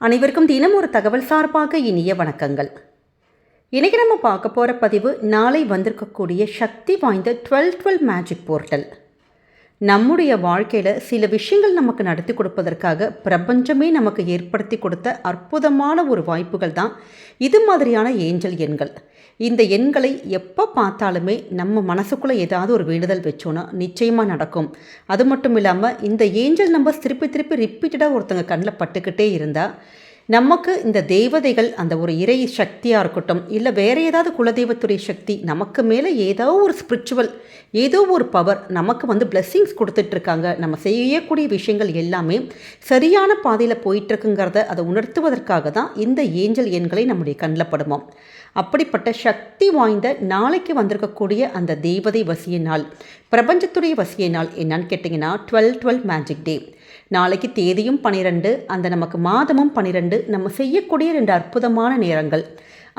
அனைவருக்கும் தினம் ஒரு தகவல் சார்பாக இனிய வணக்கங்கள். இன்றைக்கி நம்ம பார்க்க போகிற பதிவு நாளை வந்திருக்கக்கூடிய சக்தி வாய்ந்த டுவெல் டுவெல் மேஜிக் போர்ட்டல். நம்முடைய வாழ்க்கையில் சில விஷயங்கள் நமக்கு நடத்தி கொடுப்பதற்காக பிரபஞ்சமே நமக்கு ஏற்படுத்தி கொடுத்த அற்புதமான ஒரு வாய்ப்புகள் தான் இது மாதிரியான ஏஞ்சல் எண்கள். இந்த எண்களை எப்போ பார்த்தாலுமே நம்ம மனசுக்குள்ளே ஏதாவது ஒரு வேண்டுதல் வச்சோன்னா நிச்சயமாக நடக்கும். அது மட்டும் இல்லாமல் இந்த ஏஞ்சல் நம்பர்ஸ் திருப்பி திருப்பி ரிப்பீட்டடாக ஒருத்தங்க கண்ணில் பட்டுக்கிட்டே இருந்தால் நமக்கு இந்த தேவதைகள் அந்த ஒரு இறை சக்தியாக இருக்கட்டும் இல்லை வேறு ஏதாவது குலதெய்வத்துடைய சக்தி நமக்கு மேலே ஏதோ ஒரு ஸ்பிரிச்சுவல் ஏதோ ஒரு பவர் நமக்கு வந்து பிளெஸ்ஸிங்ஸ் கொடுத்துட்ருக்காங்க நம்ம செய்யக்கூடிய விஷயங்கள் எல்லாமே சரியான பாதையில் போயிட்டுருக்குங்கிறத அதை உணர்த்துவதற்காக தான் இந்த ஏஞ்சல் எண்களை நம்முடைய கண்ணில் படுமோம். அப்படிப்பட்ட சக்தி வாய்ந்த நாளைக்கு வந்திருக்கக்கூடிய அந்த தேவதை வசிய நாள் பிரபஞ்சத்துடைய வசிய நாள் என்னன்னு கேட்டிங்கன்னா டுவெல் டுவெல் மேஜிக் டே நாளைக்கு தேதியும் பனிரெண்டு அந்த நமக்கு மாதமும் பன்னிரெண்டு நம்ம செய்யக்கூடிய ரெண்டு அற்புதமான நேரங்கள்.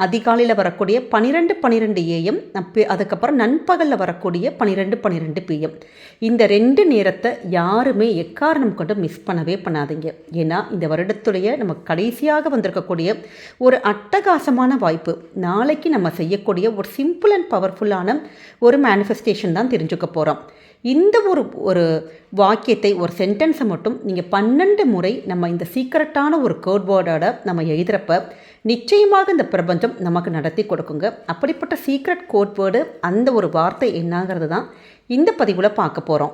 அதிகாலையில் வரக்கூடிய பன்னிரெண்டு பன்னிரெண்டு ஏஎம் அதுக்கப்புறம் நண்பகலில் வரக்கூடிய பன்னிரெண்டு பன்னிரெண்டு பிஎம் இந்த ரெண்டு நேரத்தை யாருமே எக்காரணம் கொண்டு மிஸ் பண்ணவே பண்ணாதீங்க. ஏன்னா இந்த வருடத்துடைய நம்ம கடைசியாக வந்திருக்கக்கூடிய ஒரு அட்டகாசமான வாய்ப்பு. நாளைக்கு நம்ம செய்யக்கூடிய ஒரு சிம்பிள் அண்ட் பவர்ஃபுல்லான ஒரு மேனிஃபெஸ்டேஷன் தான் தெரிஞ்சுக்க போகிறோம் இந்த ஒரு ஒரு வாக்கியத்தை ஒரு சென்டென்ஸை மட்டும் நீங்கள் பன்னெண்டு முறை நம்ம இந்த சீக்கிரட்டான ஒரு கோட் வேர்டோட நம்ம எழுதுகிறப்ப நிச்சயமாக இந்த பிரபஞ்சம் நமக்கு நடத்தி கொடுக்குங்க. அப்படிப்பட்ட சீக்ரெட் கோட்வேர்டு அந்த ஒரு வார்த்தை என்னங்கிறது தான் இந்த பதிவில் பார்க்க போகிறோம்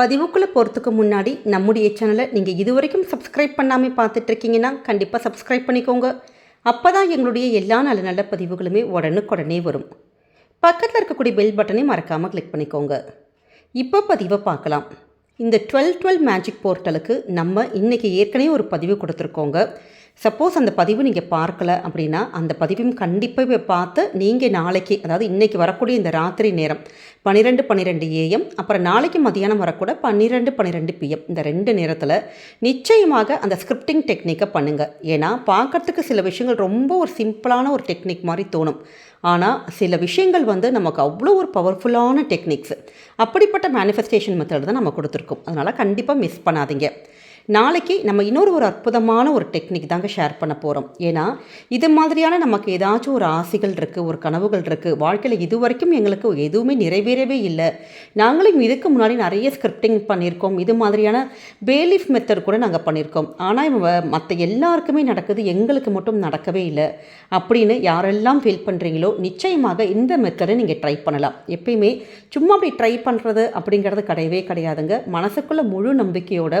பதிவுக்குள்ளே போகிறதுக்கு முன்னாடி நம்முடைய சேனலை நீங்கள் இது வரைக்கும் சப்ஸ்கிரைப் பண்ணாமல் பார்த்துட்ருக்கீங்கன்னா கண்டிப்பாக சப்ஸ்கிரைப் பண்ணிக்கோங்க. அப்போ தான் எங்களுடைய எல்லா நல்ல நல்ல பதிவுகளுமே உடனுக்குடனே வரும். பக்கத்தில் இருக்கக்கூடிய பெல் பட்டனை மறக்காமல் கிளிக் பண்ணிக்கோங்க. இப்போ பதிவை பார்க்கலாம். இந்த டுவெல் டுவெல் மேஜிக் போர்ட்டலுக்கு நம்ம இன்றைக்கி ஏற்கனவே ஒரு பதிவு கொடுத்துருக்கோங்க. சப்போஸ் அந்த பதிவு நீங்கள் பார்க்கல அப்படின்னா அந்த பதிவையும் கண்டிப்பாக பார்த்து நீங்கள் நாளைக்கு அதாவது இன்றைக்கி வரக்கூடிய இந்த ராத்திரி நேரம் பன்னிரெண்டு பன்னிரெண்டு ஏஎம் அப்புறம் நாளைக்கு மதியானம் வரக்கூட பன்னிரெண்டு பன்னிரெண்டு பிஎம் இந்த ரெண்டு நேரத்தில் நிச்சயமாக அந்த ஸ்கிரிப்டிங் டெக்னிக்கை பண்ணுங்கள் ஏன்னா பார்க்குறதுக்கு சில விஷயங்கள் ரொம்ப ஒரு சிம்பிளான ஒரு டெக்னிக் மாதிரி தோணும். ஆனால் சில விஷயங்கள் வந்து நமக்கு அவ்வளோ ஒரு பவர்ஃபுல்லான டெக்னிக்ஸ் அப்படிப்பட்ட மேனிஃபெஸ்டேஷன் மெத்தட் தான் நம்ம கொடுத்துருக்கோம். அதனால் கண்டிப்பாக மிஸ் பண்ணாதீங்க. நாளைக்கு நம்ம இன்னொரு ஒரு அற்புதமான ஒரு டெக்னிக் தாங்க ஷேர் பண்ண போகிறோம் ஏன்னா இது மாதிரியான நமக்கு ஏதாச்சும் ஒரு ஆசைகள் இருக்குது ஒரு கனவுகள் இருக்குது வாழ்க்கையில் இது வரைக்கும் எங்களுக்கு எதுவுமே நிறைவேறவே இல்லை. நாங்களும் இதுக்கு முன்னாடி நிறைய ஸ்கிரிப்டிங் பண்ணியிருக்கோம். இது மாதிரியான பேலிஃப் மெத்தட் கூட நாங்கள் பண்ணியிருக்கோம். ஆனால் மற்ற எல்லாருக்குமே நடக்குது எங்களுக்கு மட்டும் நடக்கவே இல்லை அப்படின்னு யாரெல்லாம் ஃபீல் பண்ணுறீங்களோ நிச்சயமாக இந்த மெத்தடை நீங்கள் ட்ரை பண்ணலாம். எப்பயுமே சும்மா அப்படி ட்ரை பண்ணுறது அப்படிங்கிறது கிடையவே கிடையாதுங்க. மனசுக்குள்ள முழு நம்பிக்கையோட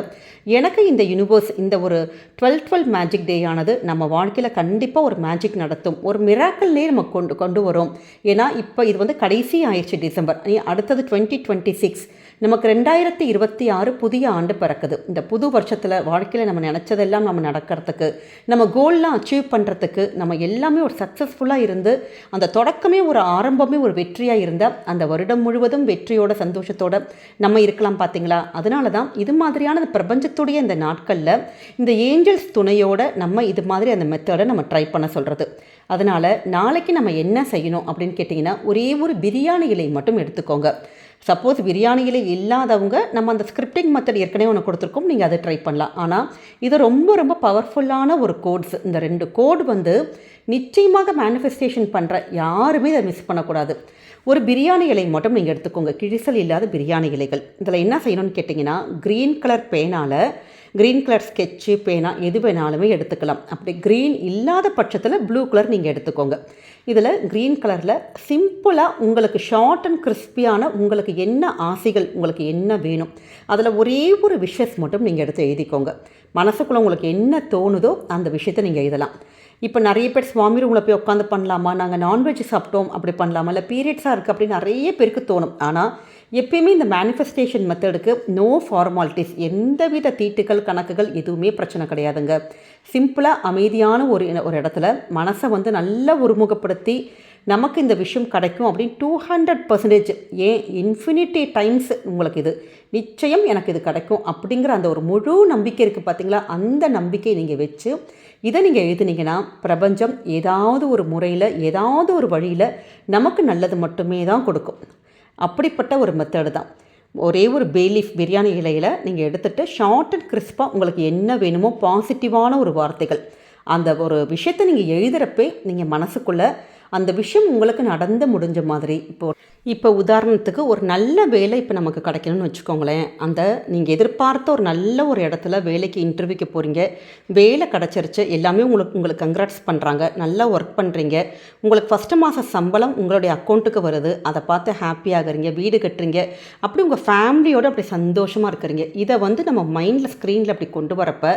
எனக்கு எனக்கு இந்த யூனிவர்ஸ் இந்த ஒரு டுவெல் டுவெல் மேஜிக் டே ஆனது நம்ம வாழ்க்கையில் கண்டிப்பாக ஒரு மேஜிக் நடத்தும். ஒரு மிராக்கல்லே நம்ம கொண்டு கொண்டு வரும். ஏன்னா இப்போ இது வந்து கடைசி ஆயிடுச்சு டிசம்பர் அடுத்தது டுவெண்ட்டி டுவெண்ட்டி சிக்ஸ் நமக்கு ரெண்டாயிரத்தி இருபத்தி ஆறு புதிய ஆண்டு பிறக்குது. இந்த புது வருஷத்தில் வாழ்க்கையில் நம்ம நினச்சதெல்லாம் நம்ம நடக்கிறதுக்கு நம்ம கோல்லாம் அச்சீவ் பண்ணுறதுக்கு நம்ம எல்லாமே ஒரு சக்ஸஸ்ஃபுல்லாக இருந்து அந்த தொடக்கமே ஒரு ஆரம்பமே ஒரு வெற்றியாக இருந்தால் அந்த வருடம் முழுவதும் வெற்றியோட சந்தோஷத்தோட நம்ம இருக்கலாம் பார்த்தீங்களா அதனால தான் இது மாதிரியான பிரபஞ்சத்துடைய இந்த நாட்களில் இந்த ஏஞ்சல்ஸ் துணையோட நம்ம இது மாதிரி அந்த மெத்தடை நம்ம ட்ரை பண்ண சொல்கிறது அதனால் நாளைக்கு நம்ம என்ன செய்யணும் அப்படின்னு கேட்டிங்கன்னா ஒரே ஒரு பிரியாணி இலை மட்டும் எடுத்துக்கோங்க. சப்போஸ் பிரியாணியில் இல்லாதவங்க நம்ம அந்த ஸ்கிரிப்டிங் மெத்தட் ஏற்கனவே ஒன்று கொடுத்துருக்கோம் நீங்கள் அதை ட்ரை பண்ணலாம். ஆனால் இது ரொம்ப ரொம்ப பவர்ஃபுல்லான ஒரு கோட்ஸ் இந்த ரெண்டு கோட் வந்து நிச்சயமாக மேனிஃபெஸ்டேஷன் பண்ணுற யாருமே இதை மிஸ் பண்ணக்கூடாது. ஒரு பிரியாணி இலை மட்டும் நீங்கள் எடுத்துக்கோங்க. கிழிசல் இல்லாத பிரியாணி இலைகள். இதில் என்ன செய்யணும்னு கேட்டிங்கன்னா க்ரீன் கலர் பேனால் க்ரீன் கலர் ஸ்கெட்சு பேனா எது வேணாலுமே எடுத்துக்கலாம். அப்படி க்ரீன் இல்லாத பட்சத்தில் ப்ளூ கலர் நீங்கள் எடுத்துக்கோங்க. இதில் க்ரீன் கலரில் சிம்பிளாக உங்களுக்கு ஷார்ட் அண்ட் கிறிஸ்பியான உங்களுக்கு என்ன ஆசைகள் உங்களுக்கு என்ன வேணும் அதில் ஒரே ஒரு விஷஸ் மட்டும் நீங்கள் எடுத்து எழுதிக்கோங்க. மனசுக்குள்ளே உங்களுக்கு என்ன தோணுதோ அந்த விஷயத்தை நீங்கள் எழுதலாம். இப்போ நிறைய பேர் சுவாமி ரூமில் போய் உட்காந்து பண்ணலாமா? நாங்கள் நான்வெஜ் சாப்பிட்டோம் அப்படி பண்ணலாமா? இல்லை பீரியட்ஸாக இருக்குது அப்படின்னு நிறைய பேருக்கு தோணும். ஆனால் எப்பயுமே இந்த மேனிஃபெஸ்டேஷன் மெத்தடுக்கு நோ ஃபார்மாலிட்டிஸ் எந்தவித தீட்டுகள் கணக்குகள் எதுவுமே பிரச்சனை கிடையாதுங்க. சிம்பிளாக அமைதியான ஒரு ஒரு இடத்துல மனசை வந்து நல்லா ஒருமுகப்படுத்தி நமக்கு இந்த விஷயம் கிடைக்கும் அப்படின்னு டூ ஹண்ட்ரட் பர்சன்டேஜ் ஏன் இன்ஃபினிட்டி டைம்ஸ் உங்களுக்கு இது நிச்சயம் எனக்கு இது கிடைக்கும் அப்படிங்கிற அந்த ஒரு முழு நம்பிக்கை இருக்குது பார்த்தீங்களா? அந்த நம்பிக்கையை நீங்கள் வச்சு இதை நீங்கள் எழுதுனீங்கன்னா பிரபஞ்சம் ஏதாவது ஒரு முறையில் ஏதாவது ஒரு வழியில் நமக்கு நல்லது மட்டுமே தான் கொடுக்கும். அப்படிப்பட்ட ஒரு மெத்தடு தான். ஒரே ஒரு பேலீஃப் பிரியாணி இலையில் நீங்கள் எடுத்துகிட்டு ஷார்ட் அண்ட் கிறிஸ்பாக உங்களுக்கு என்ன வேணுமோ பாசிட்டிவான ஒரு வார்த்தைகள். அந்த ஒரு விஷயத்தை நீங்கள் எழுதுகிறப்பே நீங்கள் மனசுக்குள்ளே அந்த விஷயம் உங்களுக்கு நடந்து முடிஞ்ச மாதிரி. இப்போ இப்போ உதாரணத்துக்கு ஒரு நல்ல வேலை இப்போ நமக்கு கிடைக்கணும்னு வச்சுக்கோங்களேன். அந்த நீங்கள் எதிர்பார்த்த ஒரு நல்ல ஒரு இடத்துல வேலைக்கு இன்டர்வியூக்கு போகிறீங்க வேலை கிடச்சிருச்சு. எல்லாமே உங்களுக்கு உங்களுக்கு கங்க்ராட்ஸ் பண்ணுறாங்க நல்லா ஒர்க் பண்ணுறீங்க உங்களுக்கு ஃபஸ்ட்டு மாத சம்பளம் உங்களுடைய அக்கௌண்ட்டுக்கு வருது. அதை பார்த்து ஹாப்பியாகிறீங்க வீடு கட்டுறீங்க. அப்படி உங்கள் ஃபேமிலியோடு அப்படி சந்தோஷமாக இருக்கிறீங்க. இதை வந்து நம்ம மைண்டில் ஸ்க்ரீனில் அப்படி கொண்டு வரப்போ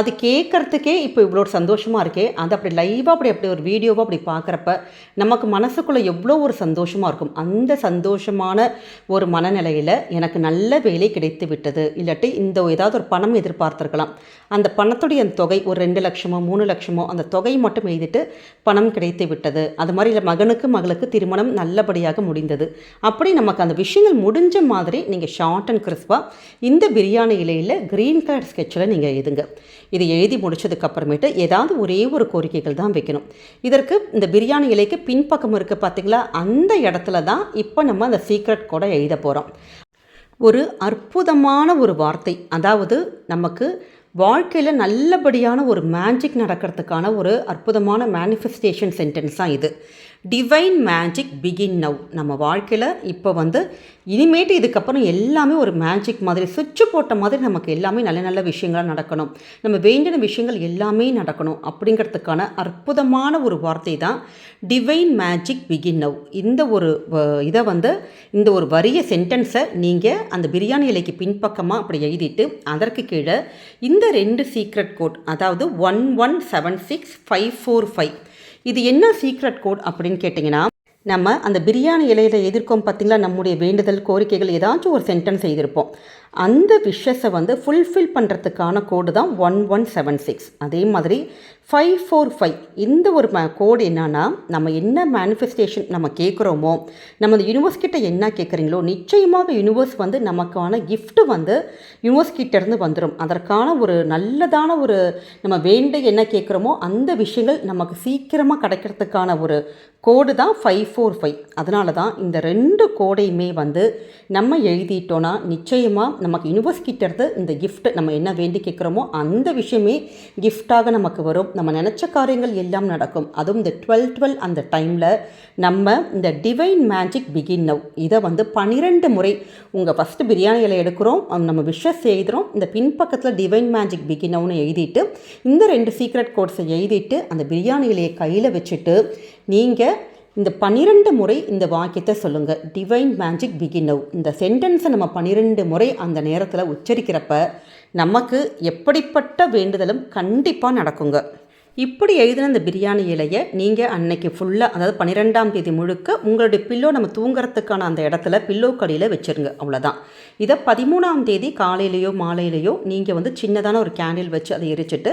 அது கேட்குறதுக்கே இப்போ இவ்வளோ சந்தோஷமாக இருக்கே. அதை அப்படி லைவாக அப்படி அப்படி ஒரு வீடியோவாக அப்படி பார்க்குறப்ப நமக்கு மனசுக்குள்ளே எவ்வளோ ஒரு சந்தோஷமாக இருக்கும். அந்த சந்தோஷமான ஒரு மனநிலையில் எனக்கு நல்ல வேலை கிடைத்து விட்டது. இல்லாட்டி இந்த ஏதாவது ஒரு பணம் எதிர்பார்த்துருக்கலாம். அந்த பணத்துடைய தொகை ஒரு ரெண்டு லட்சமோ மூணு லட்சமோ அந்த தொகை மட்டும் எழுதிட்டு பணம் கிடைத்து விட்டது. அது மாதிரி இல்லை மகனுக்கு மகளுக்கு திருமணம் நல்லபடியாக முடிந்தது. அப்படி நமக்கு அந்த விஷயங்கள் முடிஞ்ச மாதிரி நீங்கள் ஷார்ட் அண்ட் கிறிஸ்பாக இந்த பிரியாணி இலையில் க்ரீன் கலர் ஸ்கெட்சில் நீங்கள் எழுதுங்க. இது எழுதி முடிச்சதுக்கு அப்புறமேட்டு ஏதாவது ஒரே ஒரு கோரிக்கைகள் தான் வைக்கணும். இதற்கு இந்த பிரியாணி இலைக்கு பின்பக்கம் இருக்குது பார்த்தீங்களா அந்த இடத்துல தான் இப்போ நம்ம அந்த சீக்ரெட் கூட எழுத போகிறோம் ஒரு அற்புதமான ஒரு வார்த்தை. அதாவது நமக்கு வாழ்க்கையில் நல்லபடியான ஒரு மேஜிக் நடக்கிறதுக்கான ஒரு அற்புதமான மேனிஃபெஸ்டேஷன் சென்டென்ஸ் தான் இது. டிவைன் மேஜிக் பிகின் நவ் நம்ம வாழ்க்கையில் இப்போ வந்து இனிமேட்டு இதுக்கப்புறம் எல்லாமே ஒரு மேஜிக் மாதிரி சுவிட்ச் போட்ட மாதிரி நமக்கு எல்லாமே நல்ல நல்ல விஷயங்களாக நடக்கணும். நம்ம வேண்டின விஷயங்கள் எல்லாமே நடக்கணும் அப்படிங்கிறதுக்கான அற்புதமான ஒரு வார்த்தை தான் டிவைன் மேஜிக் பிகின் நவ் இந்த ஒரு இதை வந்து இந்த ஒரு வரிய சென்டென்ஸை நீங்கள் அந்த பிரியாணி இலைக்கு பின்பக்கமாக அப்படி எழுதிட்டு அதற்கு கீழே இந்த ரெண்டு சீக்ரெட் கோட் அதாவது one one seven six five four five இது என்ன சீக்ரெட் கோட் அப்படின்னு கேட்டிங்கன்னா நம்ம அந்த பிரியாணி இலையில் எதிர்க்கோம் பார்த்திங்களா நம்முடைய வேண்டுதல் கோரிக்கைகள் ஏதாச்சும் ஒரு சென்டென்ஸ் செய்திருப்போம். அந்த விஷஸை வந்து ஃபுல்ஃபில் பண்ணுறதுக்கான கோடு தான் ஒன் ஒன் செவன் சிக்ஸ் அதே மாதிரி ஃபைவ் ஃபோர் ஃபைவ் இந்த ஒரு கோடு என்னன்னா நம்ம என்ன மேனிஃபெஸ்டேஷன் நம்ம கேட்குறோமோ நம்ம அந்த யூனிவர்ஸ் கிட்ட என்ன கேட்குறீங்களோ நிச்சயமாக யூனிவர்ஸ் வந்து நமக்கான கிஃப்ட்டு வந்து யூனிவர்ஸ் கிட்டேருந்து வந்துடும் அதற்கான ஒரு நல்லதான ஒரு நம்ம வேண்ட என்ன கேட்குறோமோ அந்த விஷயங்கள் நமக்கு சீக்கிரமாக கிடைக்கிறதுக்கான ஒரு கோடு தான் ஃபைவ் ஃபோர் ஃபைவ் அதனால தான் இந்த ரெண்டு கோடையுமே வந்து நம்ம எழுதிட்டோன்னா நிச்சயமாக நமக்கு யூனிவர்ஸ் கிட்டேருந்து இந்த கிஃப்ட் நம்ம என்ன வேண்டி கேட்குறோமோ அந்த விஷயமே கிஃப்டாக நமக்கு வரும். நம்ம நினச்ச காரியங்கள் எல்லாம் நடக்கும். அதுவும் இந்த டுவெல் டுவெல் அந்த டைமில் நம்ம இந்த டிவைன் மேஜிக் பிகின் நவ் இதை வந்து பன்னிரெண்டு முறை உங்கள் ஃபஸ்ட்டு பிரியாணி இலை எடுக்கிறோம் நம்ம விஷஸ் எழுதுகிறோம் இந்த பின்பக்கத்தில் டிவைன் மேஜிக் பிகின் நவ்னு எழுதிட்டு இந்த ரெண்டு சீக்ரெட் கோட்ஸை எழுதிட்டு அந்த பிரியாணி இலையை கையில் வச்சுட்டு நீங்கள் இந்த பன்னிரெண்டு முறை இந்த வாக்கியத்தை சொல்லுங்கள் டிவைன் மேஜிக் பிகினவ் இந்த சென்டென்ஸை நம்ம பன்னிரெண்டு முறை அந்த நேரத்தில் உச்சரிக்கிறப்ப நமக்கு எப்படிப்பட்ட வேண்டுதலும் கண்டிப்பாக நடக்குங்க. இப்படி எழுதின இந்த பிரியாணி இலையை நீங்கள் அன்னைக்கு ஃபுல்லாக அதாவது பன்னிரெண்டாம் தேதி முழுக்க உங்களுடைய பில்லோ நம்ம தூங்குறதுக்கான அந்த இடத்துல பில்லோ கடியில் வச்சுருங்க. அவ்வளோதான் இதை பதிமூணாம் தேதி காலையிலையோ மாலையிலையோ நீங்கள் வந்து சின்னதான ஒரு கேண்டில் வச்சு அதை எரிச்சிட்டு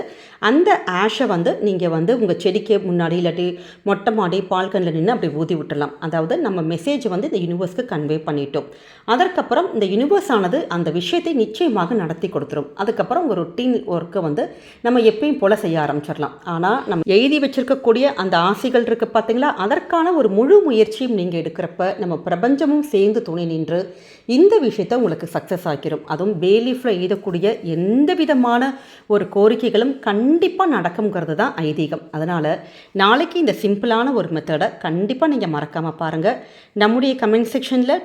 அந்த ஆஷை வந்து நீங்கள் வந்து உங்கள் செடிக்கு முன்னாடி இல்லாட்டி மொட்டை மாடி பால்கனில் நின்று அப்படி ஊதி விட்டுடலாம். அதாவது நம்ம மெசேஜ் வந்து இந்த யூனிவர்ஸ்க்கு கன்வே பண்ணிட்டோம். அதற்கப்புறம் இந்த யூனிவர்ஸ் ஆனது அந்த விஷயத்தை நிச்சயமாக நடத்தி கொடுத்துரும். அதுக்கப்புறம் உங்கள் ரொட்டீன் ஒர்க்கை வந்து நம்ம எப்பயும் போல் செய்ய ஆரம்பிச்சிடலாம். ஆனால் நம்ம எழுதி வச்சிருக்கக்கூடிய அந்த ஆசைகள் இருக்குது பார்த்தீங்களா அதற்கான ஒரு முழு முயற்சியும் நீங்கள் எடுக்கிறப்ப நம்ம பிரபஞ்சமும் சேர்ந்து துணை நின்று இந்த விஷயத்தை உங்களுக்கு சக்ஸஸ் ஆக்கிரும். அதுவும் பேலீஃபில் எழுதக்கூடிய எந்த விதமான ஒரு கோரிக்கைகளும் கண்டிப்பாக நடக்குங்கிறது தான் ஐதீகம். அதனால் நாளைக்கு இந்த சிம்பிளான ஒரு மெத்தடை கண்டிப்பாக நீங்கள் மறக்காமல் பாருங்கள் நம்முடைய கமெண்ட் செக்ஷனில்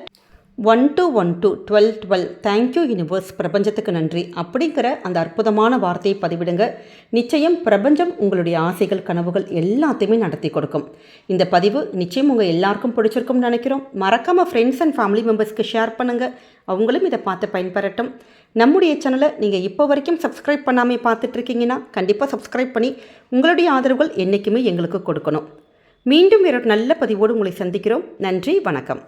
one two one two twelve twelve thank you universe பிரபஞ்சத்துக்கு நன்றி. அப்படிங்கிற அந்த அற்புதமான வார்த்தையை பதிவிடுங்க. நிச்சயம் பிரபஞ்சம் உங்களுடைய ஆசைகள் கனவுகள் எல்லாத்தையுமே நடத்தி கொடுக்கும். இந்த பதிவு நிச்சயம் உங்கள் எல்லாருக்கும் பிடிச்சிருக்கும்னு நினைக்கிறோம். மறக்காமல் ஃப்ரெண்ட்ஸ் அண்ட் ஃபேமிலி மெம்பர்ஸ்க்கு ஷேர் பண்ணுங்கள் அவங்களும் இதை பார்த்து பயன்பெறட்டும். நம்முடைய சேனலை நீங்கள் இப்போ வரைக்கும் சப்ஸ்கிரைப் பண்ணாமல் பார்த்துட்ருக்கீங்கன்னா கண்டிப்பாக சப்ஸ்கிரைப் பண்ணி உங்களுடைய ஆதரவுகள் என்றைக்குமே எங்களுக்கு கொடுக்கணும். மீண்டும் ஒரு நல்ல பதிவோடு உங்களை சந்திக்கிறோம். நன்றி வணக்கம்.